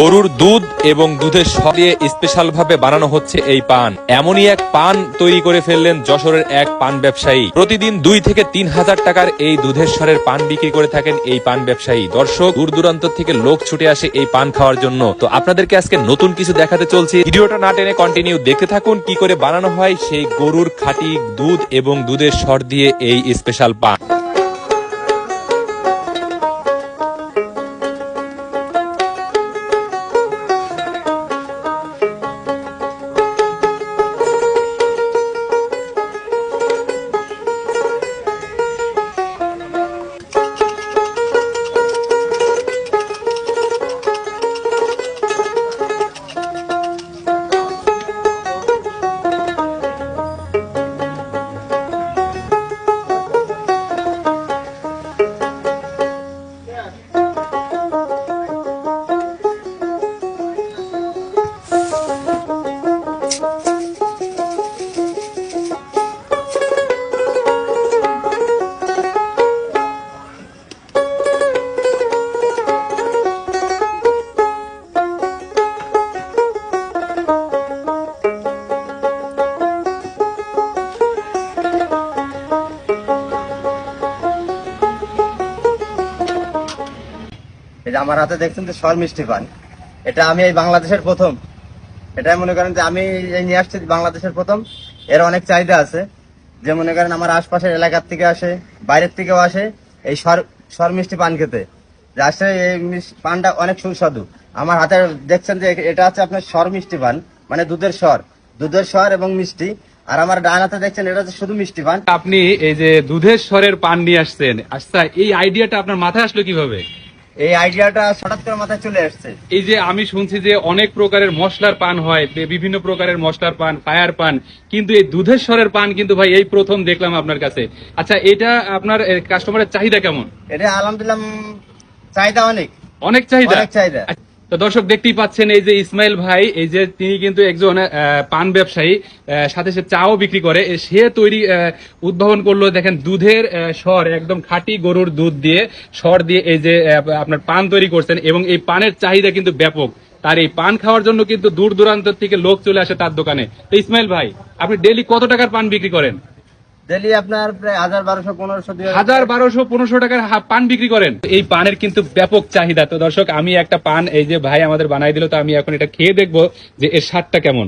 গরুর দুধ এবং দুধের সর দিয়ে স্পেশাল ভাবে বানানো হচ্ছে এই পান। এমনই এক পান তৈরি করে ফেললেন যশোরের এক পান ব্যবসায়ী। প্রতিদিন দুই থেকে তিন হাজার টাকার এই দুধের স্বরের পান বিক্রি করে থাকেন এই পান ব্যবসায়ী। দর্শক, দূর দূরান্ত থেকে লোক ছুটে আসে এই পান খাওয়ার জন্য। তো আপনাদেরকে আজকে নতুন কিছু দেখাতে চলছে। ভিডিওটা না টেনে কন্টিনিউ দেখতে থাকুন কি করে বানানো হয় সেই গরুর খাঁটি দুধ এবং দুধের স্বর দিয়ে এই স্পেশাল পান। এই যে আমার হাতে দেখছেন যে সর মিষ্টি পান। এটা আমি এই বাংলাদেশের প্রথম। এটাই মনে করেন যে আমি এই নিয়ে আসছি বাংলাদেশের প্রথম। এর অনেক চাহিদা আছে। যে মনে করেন আমার আশপাশের এলাকার থেকে আসে, বাইরের থেকেও আসে এই সর সর মিষ্টি পান খেতে। যে আসে এই পানটা অনেক সুস্বাদু। আমার হাতে দেখছেন যে এটা হচ্ছে আপনার সর মিষ্টি পান মানে দুধের স্বর দুধের স্বর এবং মিষ্টি। আর আমার ডান হাতে দেখছেন এটা হচ্ছে শুধু মিষ্টি পান। আপনি এই যে দুধের স্বরের পান নিয়ে আসছেন আচ্ছা এই আইডিয়াটা আপনার মাথায় আসলো কীভাবে? এই আইডিয়াটা হঠাৎ করে মাথায় চলে আসছে। এই যে আমি শুনছি যে অনেক প্রকারের মশলার পান হয় বিভিন্ন প্রকারের মশলার পান ফায়ার পান কিন্তু এই দুধেশ্বরের পান কিন্তু ভাই এই প্রথম দেখলাম আপনার কাছে। আচ্ছা এটা আপনার কাস্টমারের চাহিদা কেমন? এটা আলহামদুলিল্লাহ চাহিদা অনেক। অনেক চাহিদা? অনেক চাহিদা। তো দর্শক দেখতেই পাচ্ছেন এই যে ইসমাইল ভাই, এই যে তিনি কিন্তু একজন পান ব্যবসায়ী সাথে সে চাও বিক্রি করে। সে তৈরি উদ্ভাবন করল, দেখেন, দুধের স্বর একদম খাঁটি গরুর দুধ দিয়ে স্বর দিয়ে এই যে আপনার পান তৈরি করছেন এবং এই পানের চাহিদা কিন্তু ব্যাপক। তার এই পান খাওয়ার জন্য কিন্তু দূর দূরান্ত থেকে লোক চলে আসে তার দোকানে। তো ইসমাইল ভাই, আপনি ডেলি কত টাকার পান বিক্রি করেন? আপনার প্রায় হাজার বারোশো, পনেরোশো হাজার বারোশো, পনেরোশো টাকার পান বিক্রি করেন। এই পানের কিন্তু ব্যাপক চাহিদা। তো দর্শক, আমি একটা পান, এই যে ভাই আমাদের বানাই দিল, তো আমি এখন এটা খেয়ে দেখব যে এর স্বাদটা কেমন।